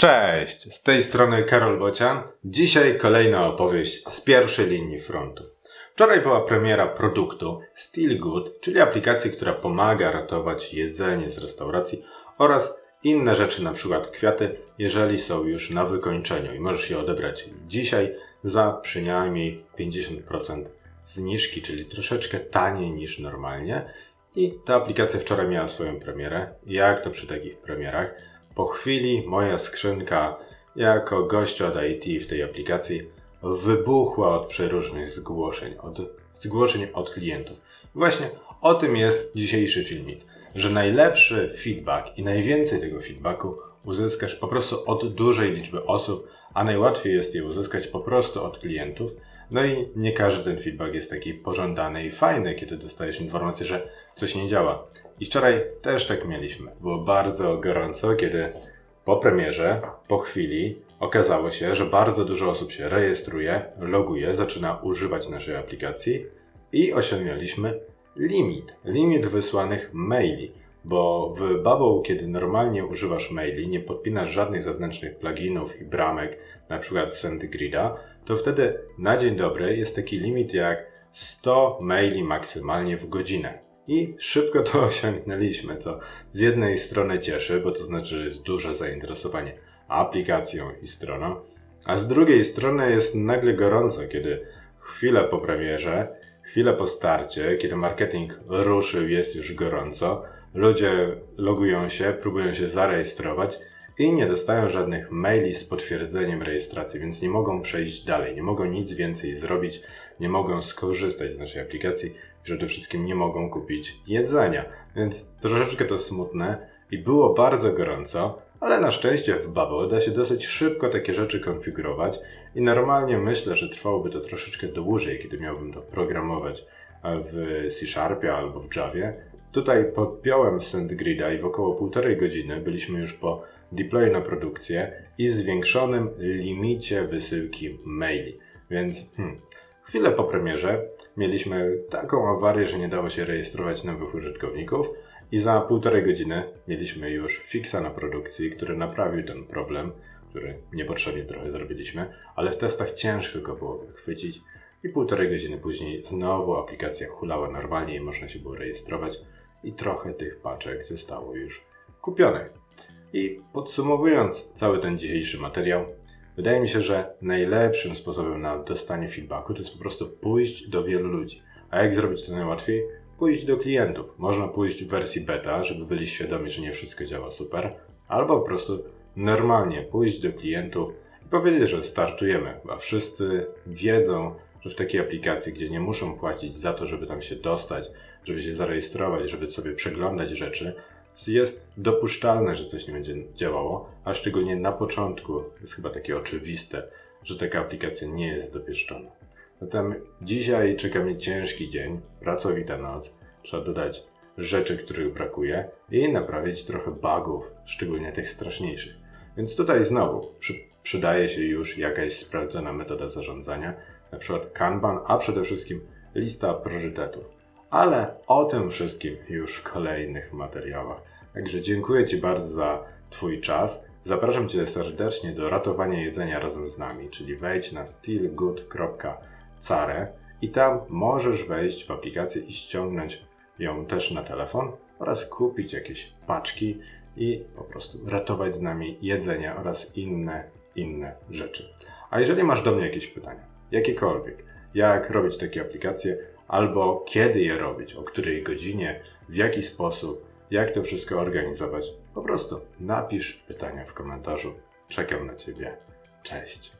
Cześć, z tej strony Karol Bocian. Dzisiaj kolejna opowieść z pierwszej linii frontu. Wczoraj była premiera produktu Still Good, czyli aplikacji, która pomaga ratować jedzenie z restauracji oraz inne rzeczy, na przykład kwiaty, jeżeli są już na wykończeniu i możesz je odebrać dzisiaj za przynajmniej 50% zniżki, czyli troszeczkę taniej niż normalnie. I ta aplikacja wczoraj miała swoją premierę. Jak to przy takich premierach? Po chwili moja skrzynka jako gość od IT w tej aplikacji wybuchła od przeróżnych zgłoszeń, od zgłoszeń od klientów. Właśnie o tym jest dzisiejszy filmik, że najlepszy feedback i najwięcej tego feedbacku uzyskasz po prostu od dużej liczby osób, a najłatwiej jest je uzyskać po prostu od klientów. No i nie każdy ten feedback jest taki pożądany i fajny, kiedy dostajesz informację, że coś nie działa. I wczoraj też tak mieliśmy. Było bardzo gorąco, kiedy po premierze, po chwili okazało się, że bardzo dużo osób się rejestruje, loguje, zaczyna używać naszej aplikacji i osiągnęliśmy limit. Limit wysłanych maili. Bo w Bubble, kiedy normalnie używasz maili, nie podpinasz żadnych zewnętrznych pluginów i bramek, na przykład SendGrida, to wtedy na dzień dobry jest taki limit jak 100 maili maksymalnie w godzinę. I szybko to osiągnęliśmy, co z jednej strony cieszy, bo to znaczy, że jest duże zainteresowanie aplikacją i stroną, a z drugiej strony jest nagle gorąco, kiedy chwilę po premierze, chwilę po starcie, kiedy marketing ruszył, jest już gorąco, ludzie logują się, próbują się zarejestrować i nie dostają żadnych maili z potwierdzeniem rejestracji, więc nie mogą przejść dalej, nie mogą nic więcej zrobić, nie mogą skorzystać z naszej aplikacji, przede wszystkim nie mogą kupić jedzenia. Więc troszeczkę to smutne i było bardzo gorąco, ale na szczęście w Bubble da się dosyć szybko takie rzeczy konfigurować i normalnie myślę, że trwałoby to troszeczkę dłużej, kiedy miałbym to programować w C Sharpie albo w Javie. Tutaj podpiąłem SendGrida i w około półtorej godziny byliśmy już po deploy na produkcję i zwiększonym limicie wysyłki maili. Więc hmm, chwilę po premierze mieliśmy taką awarię, że nie dało się rejestrować nowych użytkowników i za półtorej godziny mieliśmy już fixa na produkcji, który naprawił ten problem, który niepotrzebnie trochę zrobiliśmy, ale w testach ciężko go było wychwycić i półtorej godziny później znowu aplikacja hulała normalnie i można się było rejestrować i trochę tych paczek zostało już kupionych. I podsumowując cały ten dzisiejszy materiał, wydaje mi się, że najlepszym sposobem na dostanie feedbacku to jest po prostu pójść do wielu ludzi. A jak zrobić to najłatwiej? Pójść do klientów. Można pójść w wersji beta, żeby byli świadomi, że nie wszystko działa super, albo po prostu normalnie pójść do klientów i powiedzieć, że startujemy, a wszyscy wiedzą, że w takiej aplikacji, gdzie nie muszą płacić za to, żeby tam się dostać, żeby się zarejestrować, żeby sobie przeglądać rzeczy, jest dopuszczalne, że coś nie będzie działało, a szczególnie na początku jest chyba takie oczywiste, że taka aplikacja nie jest dopieszczona. Zatem dzisiaj czeka mnie ciężki dzień, pracowita noc, trzeba dodać rzeczy, których brakuje i naprawić trochę bugów, szczególnie tych straszniejszych. Więc tutaj znowu przy, przydaje się już jakaś sprawdzona metoda zarządzania, na przykład Kanban, a przede wszystkim lista priorytetów. Ale o tym wszystkim już w kolejnych materiałach. Także dziękuję Ci bardzo za Twój czas. Zapraszam Cię serdecznie do ratowania jedzenia razem z nami, czyli wejdź na steelgood.care i tam możesz wejść w aplikację i ściągnąć ją też na telefon oraz kupić jakieś paczki i po prostu ratować z nami jedzenie oraz inne, inne rzeczy. A jeżeli masz do mnie jakieś pytania, jakiekolwiek, jak robić takie aplikacje, albo kiedy je robić, o której godzinie, w jaki sposób, jak to wszystko organizować, po prostu napisz pytania w komentarzu. Czekam na Ciebie. Cześć.